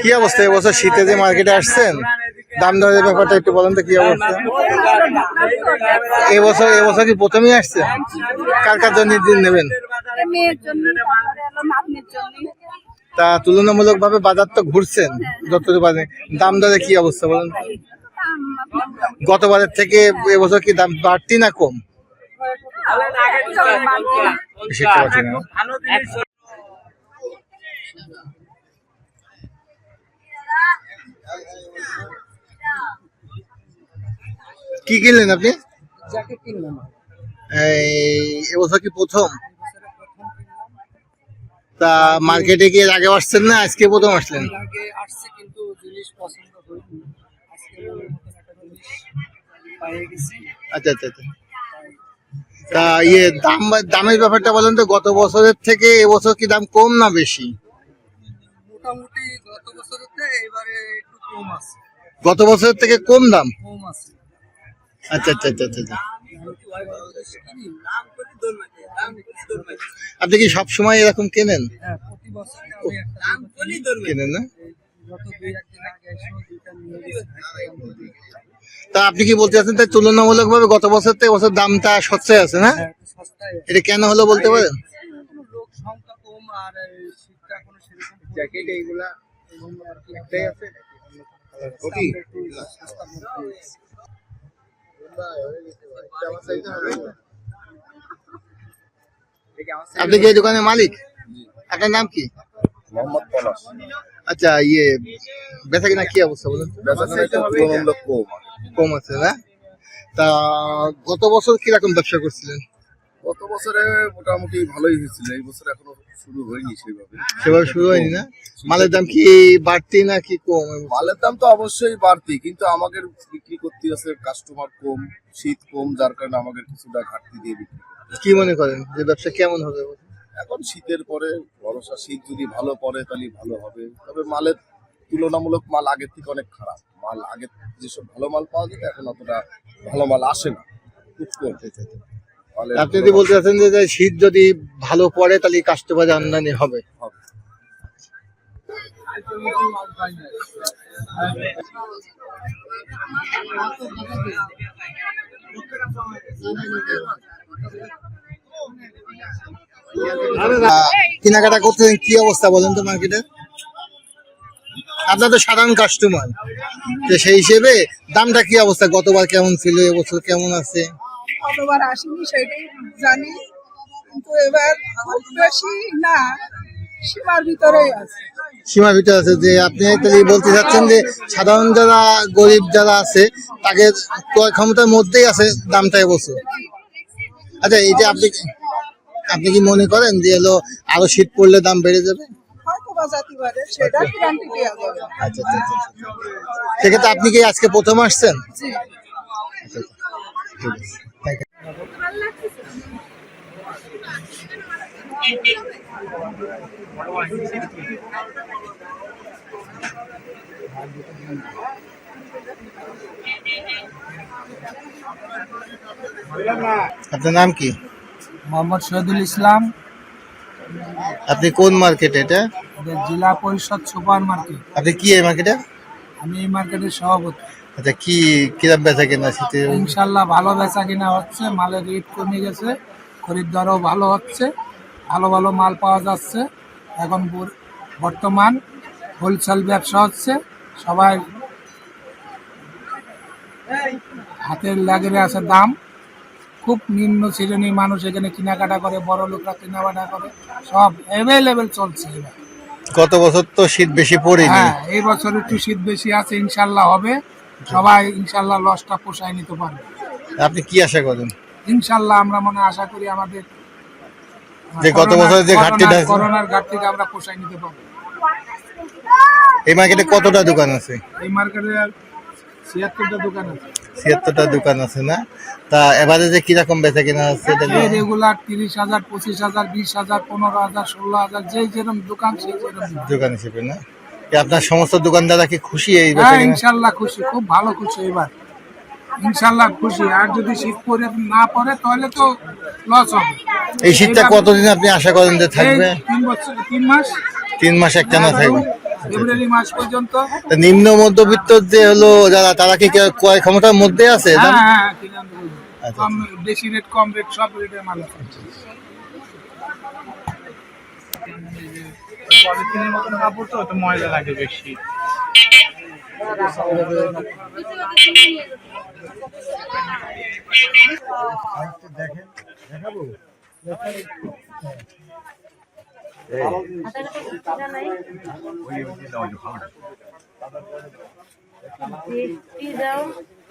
কি অবস্থা এবছর শীতে যে মার্কেটে আসছেন? দাম দরের ব্যাপারটা একটু বলেন তো কি অবস্থা? এবছর এবছর কি প্রথমেই আসছেন কার কার জন্য দিন নেবেন? মেয়ের জন্য। তা তুলনামূলক ভাবে বাজার তো ঘুরছেন যতটুকু বাজে দাম দরে কি অবস্থা বলেন? গতবারের থেকে এবছর কি দাম বাড়তি না কম? কি কিনলেন আপনি? এই এবছর কি প্রথম? তা মার্কেটে কি এর আগে আসছেন না? আজকে প্রথম আসলেন? আগে আসছে কিন্তু জিনিস পছন্দ আজকে আচ্ছা আচ্ছা আচ্ছা। তা ইয়ে দাম দামের ব্যাপারটা বলেন তো গত বছরের থেকে এবছর কি দাম কম না বেশি? মোটামুটি গত বছরের থেকে এবারে একটু কম আছে। গত বছরের থেকে কম দাম? কম আছে। আচ্ছা আচ্ছা আচ্ছা আচ্ছা আচ্ছা। আপনি কি সব সময় এরকম কেনেন হ্যাঁ প্রতি বছর আমি একটা কেনেন না তা আপনি কি বলতে চাচ্ছেন তাই তুলনামূলক ভাবে গত বছর থেকে বছর দামটা সচ্ছয় আছে না হ্যাঁ সস্তায় আছে। এটা কেন হলো বলতে পারেন কোনো আপনি কি এই দোকানের মালিক? আপনার নাম কি? মোহাম্মদ পলাশ। আচ্ছা ইয়ে বেচা কিনা কি অবস্থা বলুন কম কম আছে না? তা গত বছর কীরকম ব্যবসা করছিলেন? বছরে মোটামুটি ভালোই হয়েছিল। এই বছর এখনও শুরু হয়নি সেইভাবে সেভাবে শুরু হয়নি না? মালের দাম কি বাড়তি না কি কম? মালের দাম তো অবশ্যই বাড়তি কিন্তু আমাদের বিক্রি করতে আছে কাস্টমার কম শীত কম যার কারণে আমাদের কিছুটা ঘাটতি দিয়ে বিক্রি কি মনে করেন? যে ব্যবসা কেমন হবে? এখন শীতের পরে ভরসা শীত যদি ভালো পড়ে তাহলে ভালো হবে। তবে মালের তুলনামূলক মাল আগের থেকে অনেক খারাপ। মাল আগের যেসব ভালো মাল পাওয়া যেত এখন অতটা ভালো মাল আসে না। খুব কম। আপনি যদি বলতে চাচ্ছেন যে শীত যদি ভালো পড়ে তাহলে কাস্টমারে আমদানি হবে। হবে। কেনাকাটা করতেছেন কি অবস্থা বলেন তো মার্কেটে আপনার তো সাধারণ কাস্টমার তো সেই হিসেবে দামটা কি অবস্থা? গতবার কেমন ছিল? এবছর কেমন আছে? কতবার আসিনি সেটাই জানি। কিন্তু এবার খুব বেশি না সীমার ভিতরেই আছে। সীমার ভিতরে আছে যে আপনি তাহলে বলতে চাচ্ছেন যে সাধারণ যারা গরিব যারা আছে তাকে ক্রয় ক্ষমতার মধ্যেই আছে দামটা এবছর আচ্ছা এই যে আপনি আপনি কি মনে করেন যে হলো আরও শীত পড়লে দাম বেড়ে যাবে? আচ্ছা আচ্ছা আচ্ছা। সেক্ষেত্রে আপনি কি আজকে প্রথম আসছেন? আপনার নাম কি? মোহাম্মদ শহীদুল ইসলাম। আপনি কোন মার্কেট এটা? জেলা পরিষদ সুপার মার্কেট। আপনি কি এই মার্কেটে আমি এই মার্কেটের সভাপতি। আচ্ছা কি কিরম বেচা কেনা শীতে ইনশাল্লাহ ভালো বেচা কিনা হচ্ছে মালের রেট কমে গেছে খরিদ্দারও ভালো হচ্ছে ভালো ভালো মাল পাওয়া যাচ্ছে। এখন বর্তমান হোলসেল ব্যবসা হচ্ছে সবাই হাতের লাগেরে আছে দাম। খুব নিম্ন শ্রেণির মানুষ এখানে কেনাকাটা করে বড় লোকরা কেনাকাটা করে সব অ্যাভেলেবেল চলছে গত বছর তো শীত বেশি পড়েনি। হ্যাঁ এই বছর একটু শীত বেশি আছে ইনশাল্লাহ হবে। সবাই ইনশাল্লাহ লসটা পোষায় নিতে পারবে। আপনি কি আশা করেন? ইনশাল্লাহ আমরা মনে আশা করি আমাদের যে গত বছরের যে ঘাটতিটা করোনার- ঘাটতিটা আমরা পোষায় নিতে পারব। এই মার্কেটে কতটা দোকান আছে? এই মার্কেটে ছিয়াত্তরটা দোকান আছে। ছিয়াত্তরটা দোকান আছে না? তা এবারে যে কীরকম বেচা কেনা আছে রেগুলার তিরিশ হাজার পঁচিশ হাজার বিশ হাজার পনেরো হাজার ষোলো হাজার যেই যেরকম দোকান সেই দোকান হিসেবে না? আপনার সমস্ত দোকানদাররা কি খুশি এই হ্যাঁ ইনশাল্লাহ খুশি খুব ভালো খুশি এবার। ইনশাল্লাহ খুশি। আর যদি শীত পরে না পড়ে তাহলে তো লস হবে। এই শীতটা কতদিন আপনি আশা করেন যে থাকবে? তিন বছর তিন মাস। তিন মাস একটানা থাকবে? ফেব্রুয়ারি মাস পর্যন্ত। নিম্ন মধ্যবিত্ত যে হলো যারা তারা কি ক্রয় ক্ষমতার মধ্যে আছে? হ্যাঁ হ্যাঁ কিনে আনতে বলব। কম বেশি রেট কম রেট সব রেটের মাল আছে। পলিথিনের মতন কাপড় তো তো ময়লা লাগে বেশি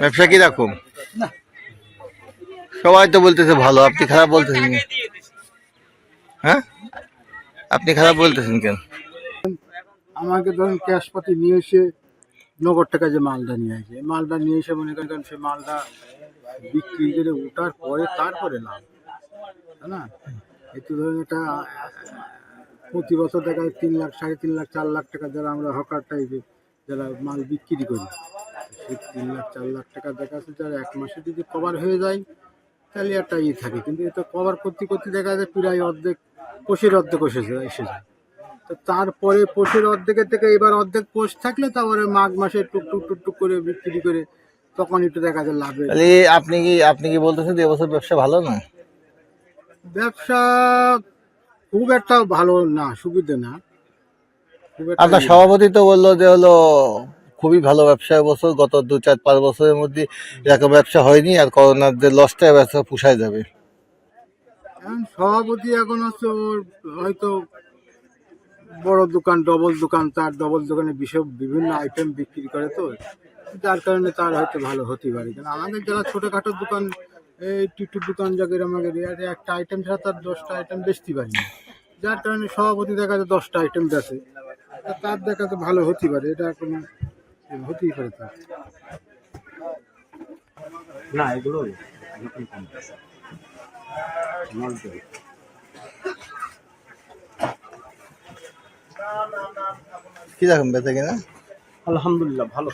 ব্যবসা কীরকম? সবাই তো বলতেছে ভালো, আপনি খারাপ বলতেছেন? হ্যাঁ? আপনি খারাপ বলতেছেন কেন? আমাকে ধরুন ক্যাশ পাতি নিয়ে এসে নগদ টাকা যে মালটা নিয়ে আসে মালটা নিয়ে এসে মনে করেন সে মালটা বিক্রি করে ওঠার পরে তারপরে লাভ না? একটু ধরুন এটা প্রতি বছর দেখা যায় তিন লাখ সাড়ে তিন লাখ চার লাখ টাকা যারা আমরা হকার টাইপে যারা মাল বিক্রি করি। সেই তিন লাখ চার লাখ টাকা দেখা যাচ্ছে যারা এক মাসে যদি কভার হয়ে যায় তাহলে একটা ই থাকে। কিন্তু এটা কভার করতে করতে দেখা যায় প্রায় অর্ধেক কোষের অর্ধেক এসে যায় এসে যায়। তো তারপরে পোষের অর্ধেকের থেকে এবার অর্ধেক পোষ থাকলে তারপরে মাঘ মাসে টুক টুক টুক টুক করে বিক্রি করে তখন একটু দেখা যায় লাভে তাহলে আপনি কি আপনি কি বলতেছেন এবছর ব্যবসা ভালো না? ব্যবসা খুব একটা ভালো না সুবিধে না। আপনার ইয়ে সভাপতি তো বলল যে হলো খুবই ভালো ব্যবসা বছর গত দু চার পাঁচ বছরের মধ্যে এরকম ব্যবসা হয়নি আর করোনার যে লসটা ব্যবসা পুষায় যাবে। এখন সভাপতি এখন হচ্ছে ওর হয়তো বড় দোকান ডবল দোকান তার ডবল দোকানে বিশব বিভিন্ন আইটেম বিক্রি করে তো। যার কারণে তার হয়তো ভালো হতে পারে। কিন্তু আমাদের যারা ছোটোখাটো দোকান এই টিটু দোকান জাগের আমাদের একটা আইটেম ছাড়া তার দশটা আইটেম বেচতে পারি না। যার কারণে সভাপতি দেখা যায় দশটা আইটেম বেচে। তা তার দেখা তো ভালো হতে পারে এটা কোনো হতেই পারে তার। কীরকম বেচা কিনা? আলহামদুলিল্লাহ ভালো।